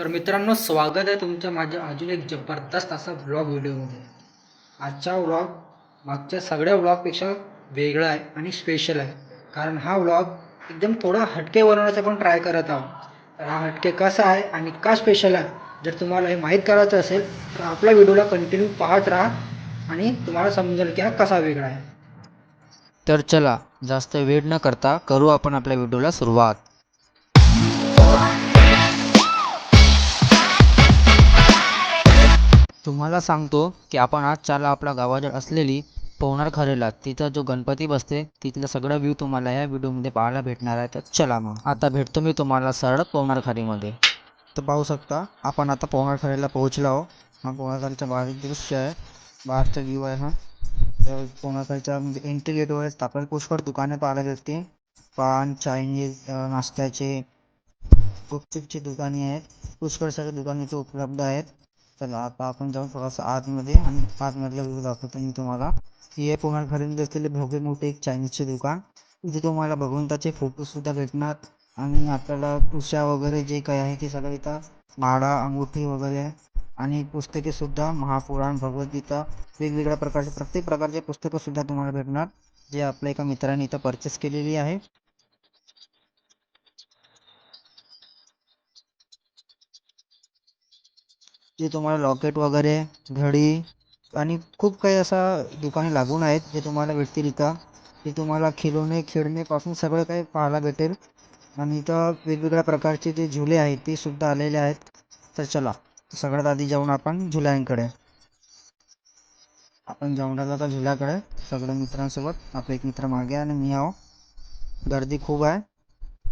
तर मित्रांनो स्वागत आहे तुमच्या माझ्या अजून एक जबरदस्त असा ब्लॉग व्हिडिओमध्ये आजचा व्लॉग मागच्या सगळ्या व्लॉगपेक्षा वेगळा आहे आणि स्पेशल आहे. कारण हा व्लॉग एकदम थोडा हटके बनवण्याचा पण ट्राय करत आहोत. तर हा हटके कसा आहे आणि का स्पेशल आहे जर तुम्हाला हे माहीत करायचं असेल तर आपल्या व्हिडिओला कंटिन्यू पाहत राहा आणि तुम्हाला समजेल की हा कसा वेगळा आहे. तर चला जास्त वेळ न करता करू आपण आपल्या व्हिडिओला सुरुवात. तुम्हाला सांगतो की आपण आज चालला आपल्या गावाजवळ असलेली पवनार खरेला. तिथं जो गणपती बसते तिथलं सगळं व्ह्यू तुम्हाला या व्हिडिओमध्ये पाहायला भेटणार आहे. तर चला मग. आता भेटतो मी तुम्हाला सरळ पवनार खारीमध्ये. तर पाहू शकता आपण आता पवनार खरेला पोहोचलो आहो हा पवनारचा बारीक दृश्य आहे. बाहेरचा व्ह्यू आहे हा. तर पवनार म्हणजे एंट्री गेटवर आपल्याला पुष्कळ दुकाने पाहायला भेटते पान चायनीज नाश्त्याचे गुपचुपची दुकाने आहेत. पुष्कळ सारे दुकाने इथे उपलब्ध आहेत. चला आता आपण जाऊ थोडासा आतमध्ये आणि आतमधल्या व्ह्यू दाखवतो मी तुम्हाला. ही आहे पुन्हा खरेदी असलेले भव्य मोठे एक चायनीजचे दुकान. इथे तुम्हाला भगवंताचे फोटो सुद्धा भेटणार. आणि आपल्याला तुषा वगैरे जे काही आहे ते सगळं इथं माळा अंगुठी वगैरे आणि पुस्तके सुद्धा महापुराण भगवद्गीता वेगवेगळ्या प्रकारचे प्रत्येक प्रकारचे पुस्तकं सुद्धा तुम्हाला भेटणार. जे आपल्या एका मित्राने इथं परचेस केलेली आहे. जे तुम्हाला लॉकेट वगैरे घडी आणि खूप काही असा दुकाने लागून आहेत जे तुम्हाला भेटतील इथं. ते तुम्हाला खिलोने खेळणेपासून सगळं काही पाहायला भेटेल. आणि इथं वेगवेगळ्या प्रकारचे जे झुले आहेत ते सुद्धा आलेले आहेत. तर चला सगळ्यात आधी जाऊन आपण झुल्यांकडे आपण जाऊन राहिलो आता झुल्याकडे सगळ्या मित्रांसोबत आपले एक मित्र मागे आणि मी आहो. गर्दी खूप आहे.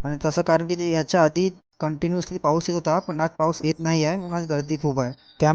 आणि तसं कारण की ते याच्या आधी कंटिन्युअसली पाऊस येत होता पण आज पाऊस येत नाही आहे म्हणून आज गर्दी खूप आहे. त्या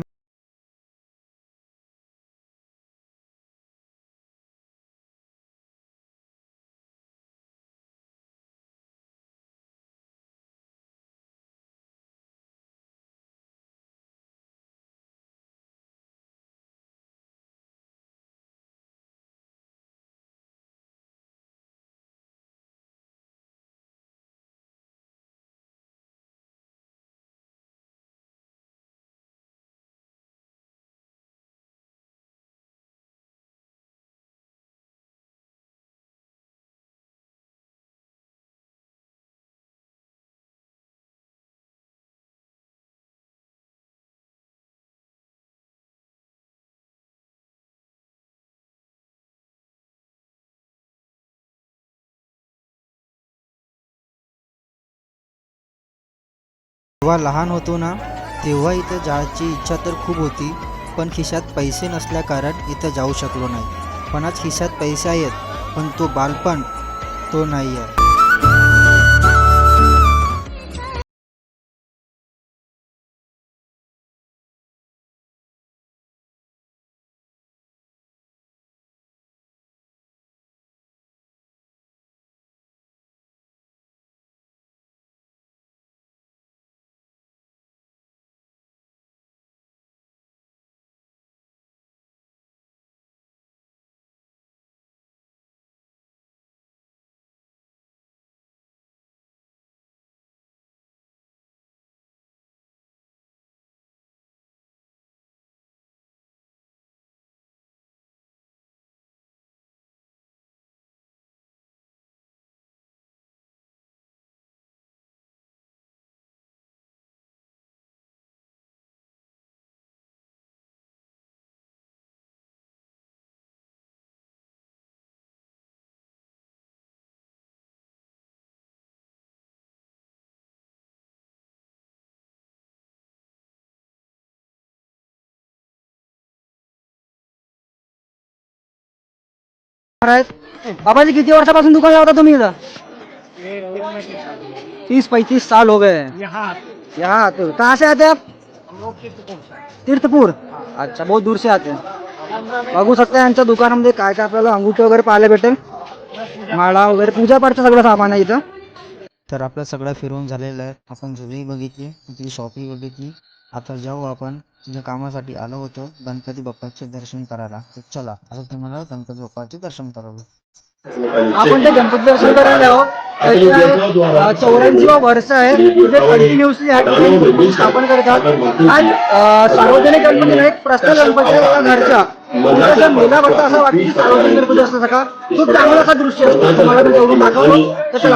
जेव्हा लहान होतो ना तेव्हा इथं जायची इच्छा तर खूप होती पण खिशात पैसे नसल्याकारण इथं जाऊ शकलो नाही. पण आज खिशात पैसे आहेत पण तो बालपण तो नाही आहे बाबाजी किती वर्षापासून दुकान लावता तुम्ही इथं? तीस पैतीस साल हो गए. यहाँ तो कहाँ से आते हैं आप? तीर्थपूर. अच्छा बहुत दूर से आते हैं. बघू शकता यांच्या दुकानामध्ये काय काय आपल्याला अंगुठी वगैरे पाहायला भेटेल. माळा वगैरे पूजा पाठचं सगळं सामान आहे इथं. तर आपलं सगळं फिरून झालेलं आहे. आपण जुनी बघितली तिथली शॉपिंग बघितली. आता जाऊ आपण. ज्या कामासाठी आलो होतो. गणपती बाप्पाचे दर्शन करायला. तर चला आता तुम्हाला गणपती बाप्पाचे दर्शन करावं. आपण ते गणपती दर्शन करायला आहो चौऱ्याऐंशी वर्ष आहे. तिथे कंटिन्युअसली स्थापन करतात. सार्वजनिक गणपती प्रश्न गणपती आहे. असं वाटतं की सार्वजनिक गणपती असतं का खूप चांगला असा दृश्य असतो. तुम्हाला मी तेवढून तर चला.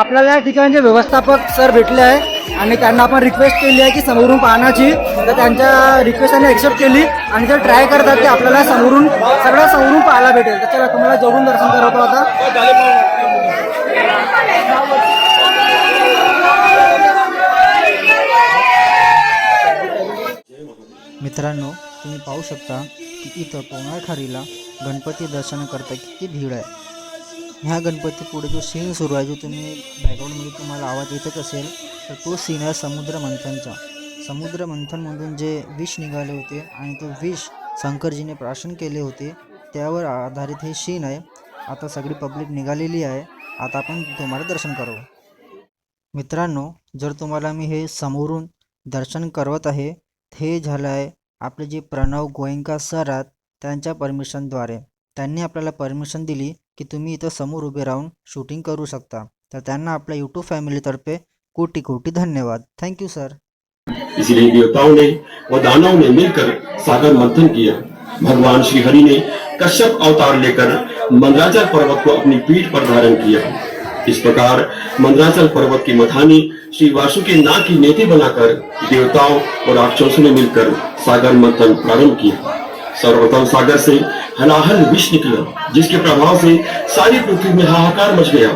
आपल्याला या ठिकाणचे व्यवस्थापक सर भेटले आहे. आणि त्यांना आपण रिक्वेस्ट केली आहे की समोरून पाहण्याची. तर त्यांच्या रिक्वेस्ट त्यांनी एक्सेप्ट केली. आणि ते ट्राय करतात ते आपल्याला समोरून सगळं समोरून पाहायला भेटेल. तर चला तुम्हाला जवळून दर्शन करवतो आता. मित्रांनो तुम्ही पाहू शकता की इथं पवनार गणपती गणपती दर्शनाकरता किती भीड आहे. ह्या गणपती पुढे जो सीन सुरू आहे जो तुम्ही बॅकग्राऊंडमध्ये तुम्हाला आवाज येतच असेल तर तो सीन आहे समुद्र मंथनचा. समुद्र मंथनमधून जे विष निघाले होते आणि तो विष शंकरजीने प्राशन केले होते त्यावर आधारित हे सीन आहे. आता सगळी पब्लिक निघालेली आहे. आता आपण तुम्हाला दर्शन करू मित्रांनो जर तुम्हाला मी हे समोरून दर्शन करवत आहे हे झालं आहे आपले जे प्रणव गोयंका सर आहेत त्यांच्या परमिशनद्वारे त्यांनी आपल्याला परमिशन दिली की तुम्ही इथं समोर उभे राहून शूटिंग करू शकता. तर त्यांना आपल्या यूट्यूब फॅमिलीतर्फे कोटी कोटी धन्यवाद. थँक्यू सर इसीलिए देवताओं ने और दानवों ने मिलकर सागर मंथन किया। भगवान श्री हरि ने कश्यप अवतार लेकर मंदराचल पर्वत को अपनी पीठ पर धारण किया। इस प्रकार मंदराचल पर्वत की मथानी श्री वासुकी नाग की नेति बनाकर देवताओं और राक्षसों ने मिलकर सागर मंथन प्रारंभ किया। सर्वप्रथम सागर से हलाहल विष निकला, जिसके प्रभाव से सारी पृथ्वी में हाहाकार मच गया।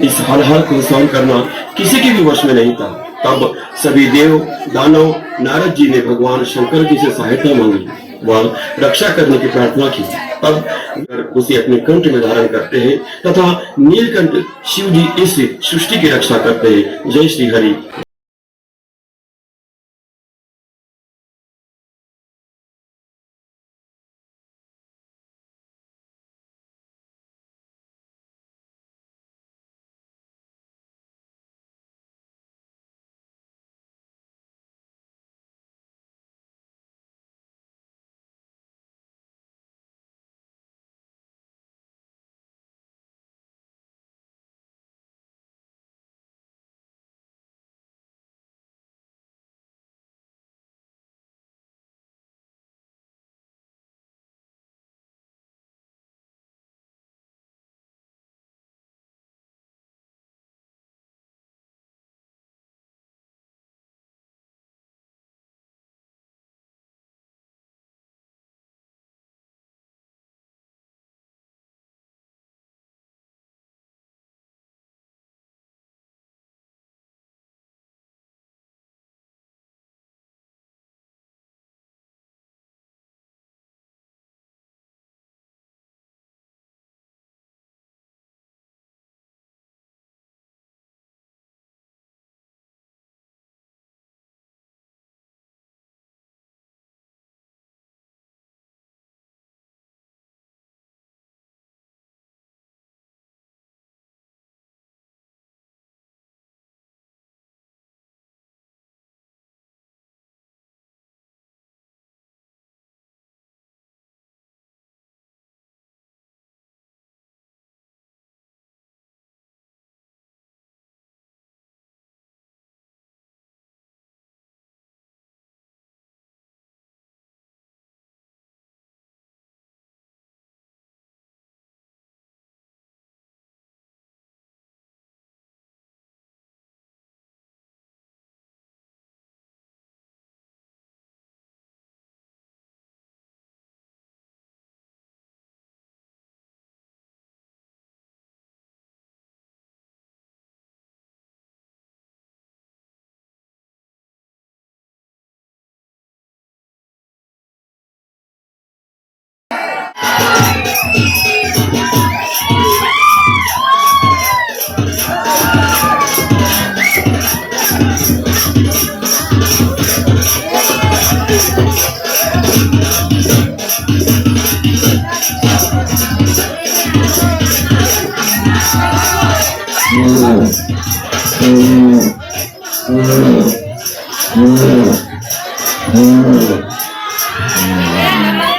इस हलहल को सहन करना किसी के भी वश में नहीं था। तब सभी देव, दानव, नारद जी ने भगवान शंकर जी से सहायता मांगी। व रक्षा करने की प्रार्थना की। तब उसे अपने कंठ में धारण करते हैं तथा नीलकंठ शिव जी इस सृष्टि की रक्षा करते हैं। जय श्री हरि।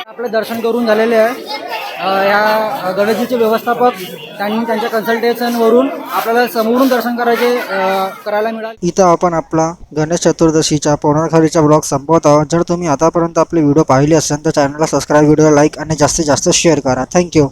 आपलं दर्शन करून झालेले आहे. या गणेशजीचे व्यवस्थापक त्यांनी त्यांच्या कन्सल्टेशनवरून आपल्याला समोरून दर्शन करायचे करायला मिळाले. इथं आपण आपला गणेश चतुर्दशीच्या पौर्णखारीचा ब्लॉग संपवत आहोत. जर तुम्ही आतापर्यंत आपले व्हिडिओ पाहिले असेल तर चॅनलला सबस्क्राईब व्हिडिओ लाईक आणि जास्तीत जास्त शेअर करा. थँक्यू